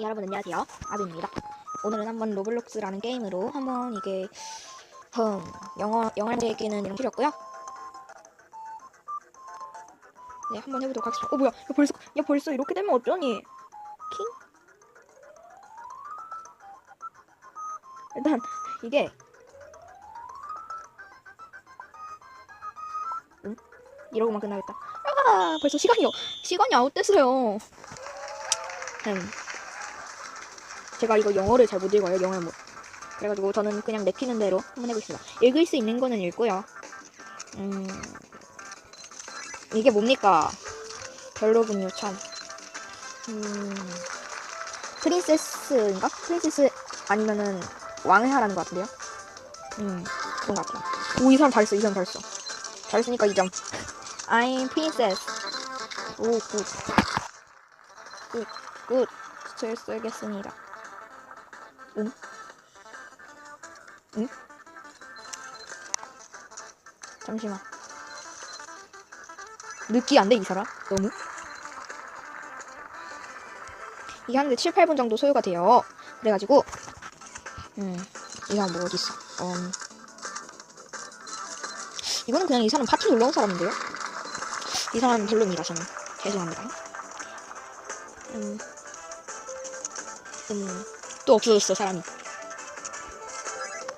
여러분 안녕하세요. 아비입니다. 오늘은 한번 로블록스라는 게임으로 한번 이게 흠 영어 영어를 얘기는 이런 필요 없고요. 네 한번 해보도록 하겠습니다. 어 뭐야? 야 벌써 야 벌써 이렇게 되면 어쩌니? 킹? 일단 이게 응? 이러고만 끝나겠다. 아 벌써 시간이 시간이 아웃됐어요. 음. 제가 이거 영어를 잘 못 읽어요, 영어 못. 그래가지고 저는 그냥 내키는 대로 한번 해보겠습니다. 읽을 수 있는 거는 읽고요. 음, 이게 뭡니까? 별로군요, 참. 음, 프린세스인가? 프린세스 아니면은 왕을 하라는 것 같은데요? 음, 그런 것 같아요. 오, 이 사람 잘했어, 이 사람 잘했어. 잘했으니까 2점. I'm princess. 오, 굿. 굿, 굿. 잘 쓰겠습니다. 응? 응? 잠시만. 느끼 안 돼, 이 사람? 너무? 이게 하는데 7, 8분 정도 소요가 돼요. 그래가지고, 음, 이 사람 뭐 어딨어? 음, 이거는 그냥 이 사람 파티 놀러 온 사람인데요? 이 사람 별로입니다, 저는. 죄송합니다. 음, 음, 또 없어졌어, 사람이.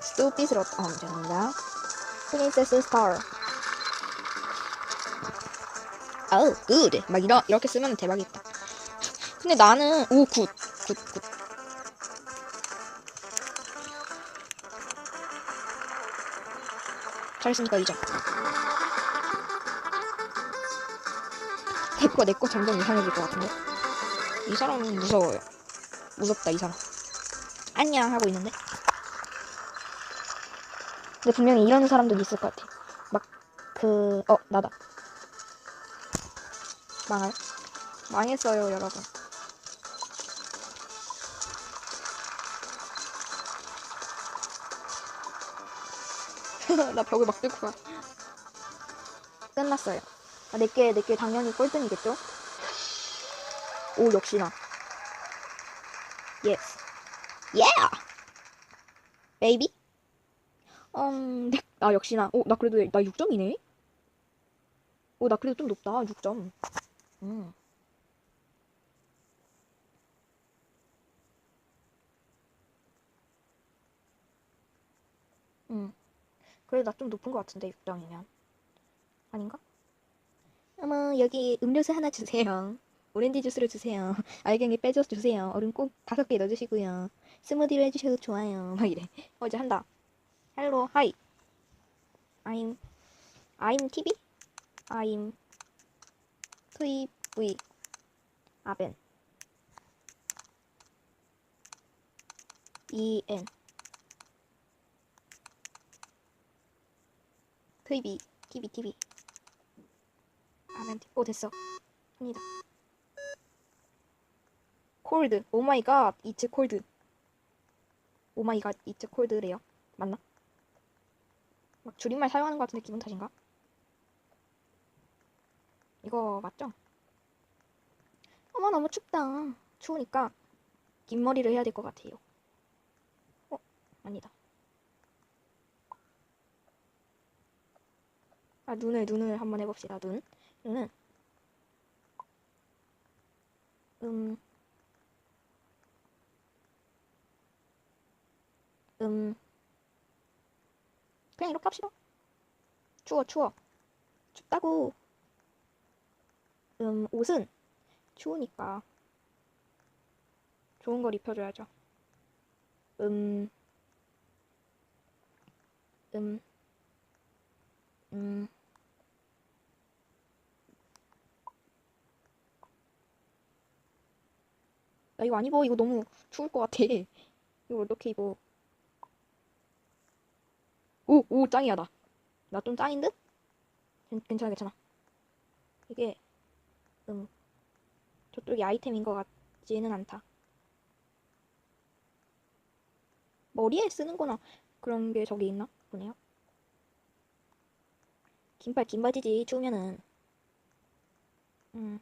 스투피스럽다. 어, 죄송합니다. 프린세스 스타र. 아우, 굿. 막 이러, 이렇게 쓰면 대박이다. 근데 나는, 오, 굿. 굿, 굿. 잘했으니까 2점. 내꺼, 내꺼 점점 이상해질 것 같은데? 이 사람은 무서워요. 무섭다, 이 사람. 안녕 하고 있는데. 근데 분명히 이런 사람도 있을 것 같아. 막, 그, 어, 나다. 망할? 망했어요, 여러분. 나 벽을 막 뚫고 가. 끝났어요. 아, 내게, 내게 당연히 꼴등이겠죠? 오, 역시나. Yes. Yeah! Baby? 음, 네. 아, 역시나. 오, 나 그래도, 나 6점이네? 오, 나 그래도 좀 높다. 6점. 음. 음. 그래도 나 좀 높은 것 같은데, 6점이면. 아닌가? 어머, 여기 음료수 하나 주세요. 오렌지 주스를 주세요. 알갱이 빼줘 주세요. 얼음 꼭 다섯 개 넣어주시고요. 스무디로 해주셔도 좋아요. 막 이래. 어, 이제 한다. 헬로, 하이. I'm, I'm TV? I'm TV. 아벤. EN. TV, TV, TV. 아벤, 오, 됐어. 합니다. 콜드. 오 마이 갓. 이츠 콜드. 오 마이 갓. 이츠 콜드래요. 맞나? 막 줄임말 사용하는 것 같은데 기분 탓인가? 이거 맞죠? 어머 너무 춥다. 추우니까 긴 머리를 해야 될 것 같아요. 어? 아니다. 아 눈을 눈을 한번 해봅시다. 눈. 눈은 음 음, 그냥 이렇게 합시다. 추워, 추워. 춥다고. 음, 옷은 추우니까 좋은 걸 입혀줘야죠. 음, 음, 음. 나 이거 안 입어. 이거 너무 추울 것 같아. 이거 어떻게 입어? 오, 오, 짱이야, 나. 나 좀 짱인 듯? 괜- 괜찮아, 괜찮아. 이게, 음, 저쪽이 아이템인 것 같지는 않다. 머리에 쓰는 거나 그런 게 저기 있나? 보네요. 긴팔, 긴 바지지, 추우면은. 음.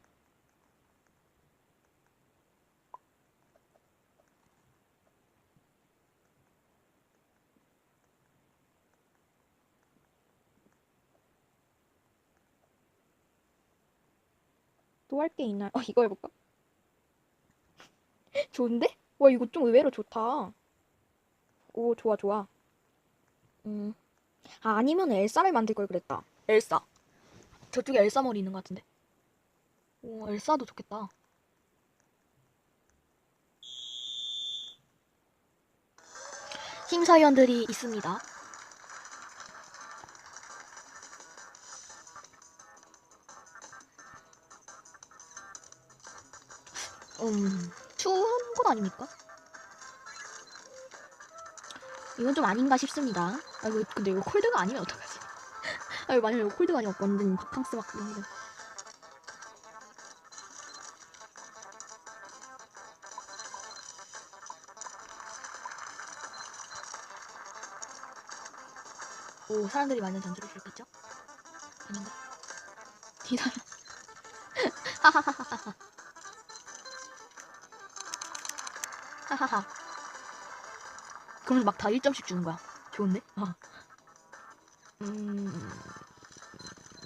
또 할 게 있나요? 어, 이거 해볼까? 좋은데? 와, 이거 좀 의외로 좋다. 오, 좋아, 좋아. 음. 아, 아니면 엘사를 만들 걸 그랬다. 엘사. 저쪽에 엘사 머리 있는 것 같은데. 오, 엘사도 좋겠다. 심사위원들이 있습니다. 음, 추운 건 아닙니까? 이건 좀 아닌가 싶습니다. 아, 이거, 근데 이거 콜드가 아니면 어떡하지? 아, 이거 만약에 이거 콜드가 아니면 완전 바캉스 막 이런 거. 오, 사람들이 많은 전투를 펼겠죠? 아닌가? 뒤사람. 하하하하하. 하하하. 그러면 막다 1점씩 주는 거야. 좋은데? 어. 음,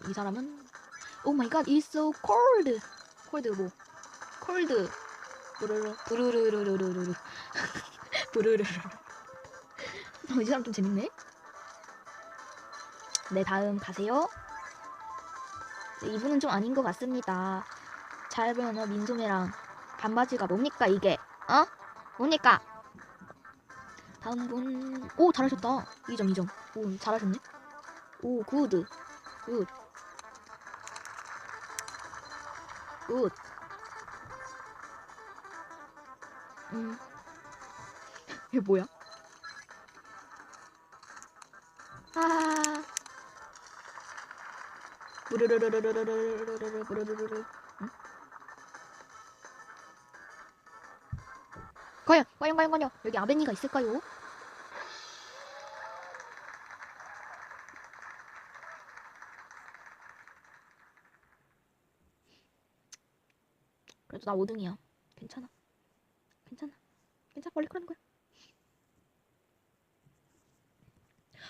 이 사람은 오 마이 갓, it's so cold. cold 뭐? cold. 부르르 부르르르르르르 부르르르. 어, 이 사람 좀 재밌네. 네, 다음 가세요. 네, 이분은 좀 아닌 것 같습니다. 잘 배우는 민소매랑 반바지가 뭡니까 이게? 어? 뭡니까? 다음 분, 오 잘하셨다. 2점 2점. 오 잘하셨네. 오 굿, 굿, 굿. 음, 이게 뭐야? 아. 부르르르르르르르르르르르르르 부르르르르. 응? 과연 과연 과연 과연 여기 아베니가 있을까요? 그래도 나 5등이야. 괜찮아. 괜찮아. 괜찮아. 원래 그러는 거야.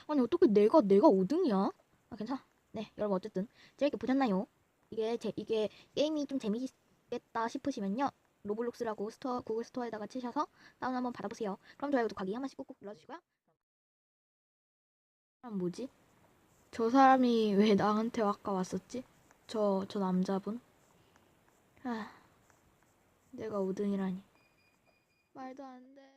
아니 어떻게 내가 내가 5등이야? 아 괜찮아. 네, 여러분 어쨌든 재밌게 보셨나요? 이게 제 이게 게임이 좀 재미있겠다 싶으시면요. 로블록스라고 스토어 구글 스토어에다가 치셔서 다운 한번 받아보세요. 그럼 좋아요 구독하기 한 번씩 꾹꾹 눌러주시고요. 그럼 뭐지? 저 사람이 왜 나한테 아까 왔었지? 저 저 남자분? 아, 내가 5등이라니 말도 안 돼.